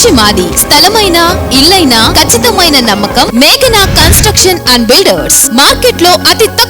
కృషి మాది. స్థలమైన ఇల్లైనా ఖచ్చితమైన నమ్మకం మేఘనా కన్స్ట్రక్షన్ అండ్ బిల్డర్స్. మార్కెట్లో అతి తక్కువ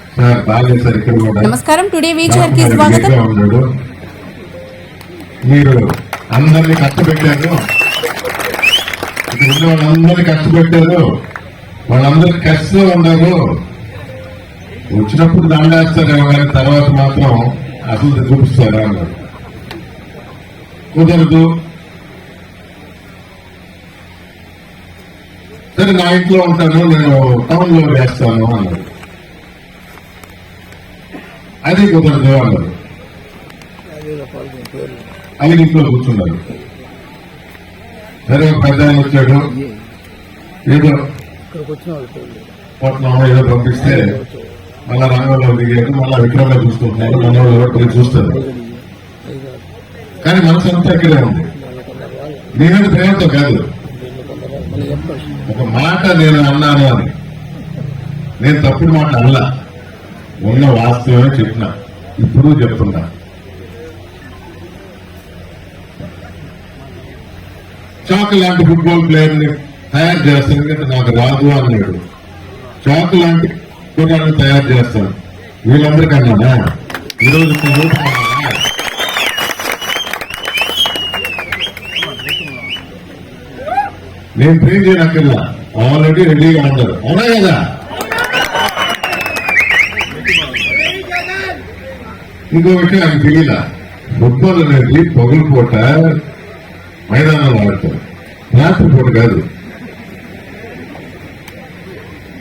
నమస్కారం టుడే వీచర్కి స్వాగతం. మీరు అందరినీ కష్టపెట్టారు. ఇక్కడ వాళ్ళందరినీ కష్టపెట్టారు. వాళ్ళందరూ కష్టంలో ఉన్నారు. వచ్చినప్పుడు దండేస్తారేమో కానీ తర్వాత మాత్రం అసలు చూపిస్తారా అన్నారు. కుదరదు. సరే నా ఇంట్లో ఉంటాను నేను టౌన్లో వేస్తాను అన్నారు. అది కుదరదు అన్నారు ఆయన ఇంట్లో కూర్చున్నారు. సరే పెద్ద ఆయన వచ్చాడు. ఏదో పట్నం ఏదో పంపిస్తే మళ్ళా రంగంలో దిగాడు మళ్ళా విక్రమంగా చూసుకుంటున్నారు. మన ఎవరు చూస్తారు. కానీ మనసు అంతా ఇక్కడే ఉంది. నేను ప్రేమతో కాదు. ఒక మాట నేను అన్నాను అని. నేను తప్పుడు మాట అల్లా ఉన్న వాస్తవమే చెప్పిన. ఇప్పుడు చెప్తున్నా. చాక్ లాంటి ఫుట్బాల్ ప్లేయర్ని తయారు చేస్తాను నాకు రాదు అన్నాడు చాక్ లాంటి కుర్రాన్ని తయారు చేస్తాను. వీళ్ళందరికన్నా ఈరోజు నేను ట్రైన్ చేయనక్కర్లా. ఆల్రెడీ రెడీగా ఉన్నారు. అవునా కదా? ఇంకో విషయం నాకు తెలియదా ఫుట్బాల్ అనేది పొగలు పూట మైదానాలు ఆడతారు రాత్రి పూట కాదు.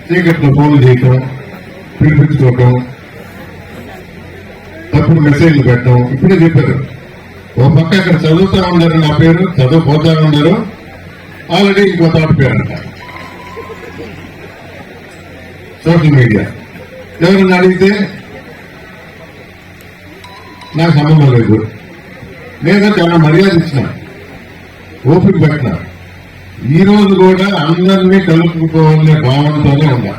చీకట్లో ఫోన్లు చేయటం పిలిపించుకోవటం తప్పుడు మెసేజ్లు పెట్టడం ఇప్పుడే చెప్పారు. ఓ పక్క అక్కడ చదువుతా ఉన్నారు నా పేరు చదువుపోతా ఉన్నారు ఆల్రెడీ ఇంకో తాట పేరు అంట సోషల్ మీడియా ఎవరన్నా అడిగితే నాకు సంబంధం లేదు. నేను చాలా మర్యాద ఇచ్చిన. ఓపిక పెట్టిన. ఈ రోజు కూడా అందరినీ కలుపుకోవాలనే భావనతోనే ఉన్నా.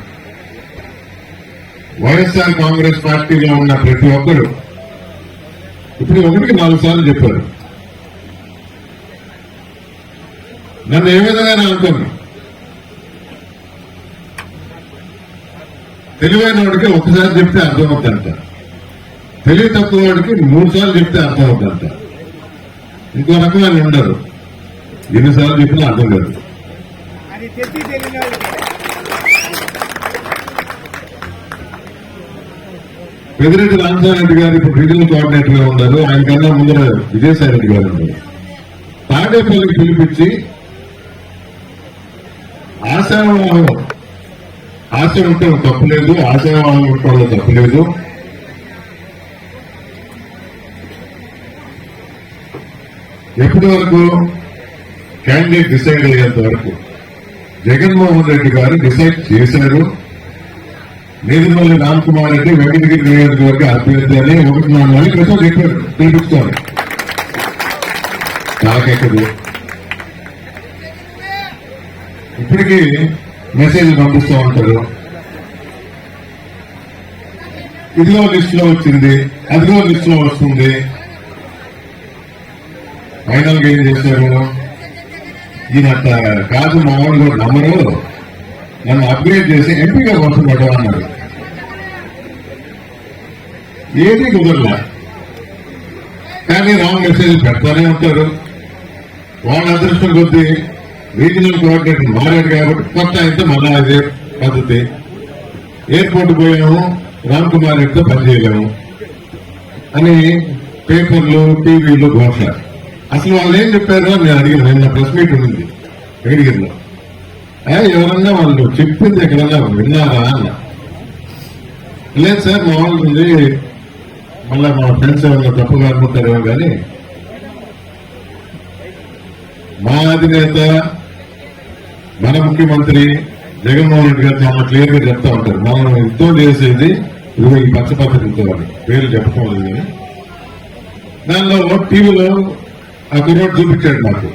వైఎస్ఆర్ కాంగ్రెస్ పార్టీలో ఉన్న ప్రతి ఒక్కరు ఇప్పుడు ఒకటికి నాలుగు సార్లు చెప్పారు. నన్ను ఏ విధంగా అనుకున్నా తెలివైన వాడికి ఒకసారి చెప్తే అర్థమవుతుందంట తెలివి తక్కువ వాడికి మూడు సార్లు చెప్తే అర్థమవుతుందంట ఇంకో రకమైన ఉండరు. ఎన్నిసార్లు చెప్పినా అర్థం కాదు పెదిరెడ్డి రామచారెడ్డి గారు ఇప్పుడు రీజనల్ కోఆర్డినేటర్గా ఉన్నారు. ఆయన కన్నా ముందర విజయసాయి రెడ్డి గారు ఉన్నారు. తాడేపల్లికి పిలిపించి ఆశావాహం. ఆశ ఉంటే తప్పులేదు ఆశావాహం ఉండటంలో తప్పులేదు ఎప్పటి వరకు క్యాండిడేట్ డిసైడ్ అయ్యేంత వరకు జగన్మోహన్ రెడ్డి గారు డిసైడ్ చేశారు. నేదుమల్లి రామ్ కుమార్ రెడ్డి వెంకటగిరి నియోజకవర్గ అభ్యర్థి అని ఒకటి నాలుగు నెలల క్రితం చెప్పారు పిలిపించుకోవాలి నాకెక్కదు. ఇప్పటికీ మెసేజ్ పంపిస్తూ ఉంటారు. ఇదిగో లిస్ట్లో వచ్చింది అదిగో లిస్ట్లో వస్తుంది. ఫైనల్ గేమ్ చేశారు? ఈయన అట్ట కాదు మా వాళ్ళు నమ్మరు. నన్ను అప్గ్రేడ్ చేసి ఎంపీగా వస్తున్నాడు అన్నాడు. ఏది కుదరలే. కానీ రాంగ్ మెసేజ్ పెడతానే ఉంటారు. వాళ్ళ అదృష్టం కొద్దీ రీజనల్ కోఆర్డినేటర్ మారాడు కాబట్టి కొత్త అయితే మళ్ళా అదే పద్ధతి. ఎయిర్పోర్ట్ పోయాము రామ్ కుమార్ రెడ్డితో పనిచేయలేము అని పేపర్లు టీవీలు ఘోష. అసలు వాళ్ళు ఏం చెప్పారు అని నేను అడిగాను. నిన్న ప్రెస్ మీట్ ఉంది. వెంకటగిరిలో ఎవరన్నా వాళ్ళు చెప్పింది ఎక్కడన్నా విన్నారా అన్న. లేదు సార్ మా వాళ్ళు ఉంది. మళ్ళీ మా ఫ్రెండ్స్ ఏమన్నా తప్పుగా అనుకుంటారేమో కానీ మా అధినేత మన ముఖ్యమంత్రి జగన్మోహన్ రెడ్డి గారు చాలా క్లియర్గా చెప్తా ఉంటారు. మనం ఎంతో చేసేది ఇదిగో ఈ పచ్చ పద్ధతితో అని పేర్లు చెప్పుకోలేదు కానీ దానిలో టీవీలో আগের দু মিটার মতো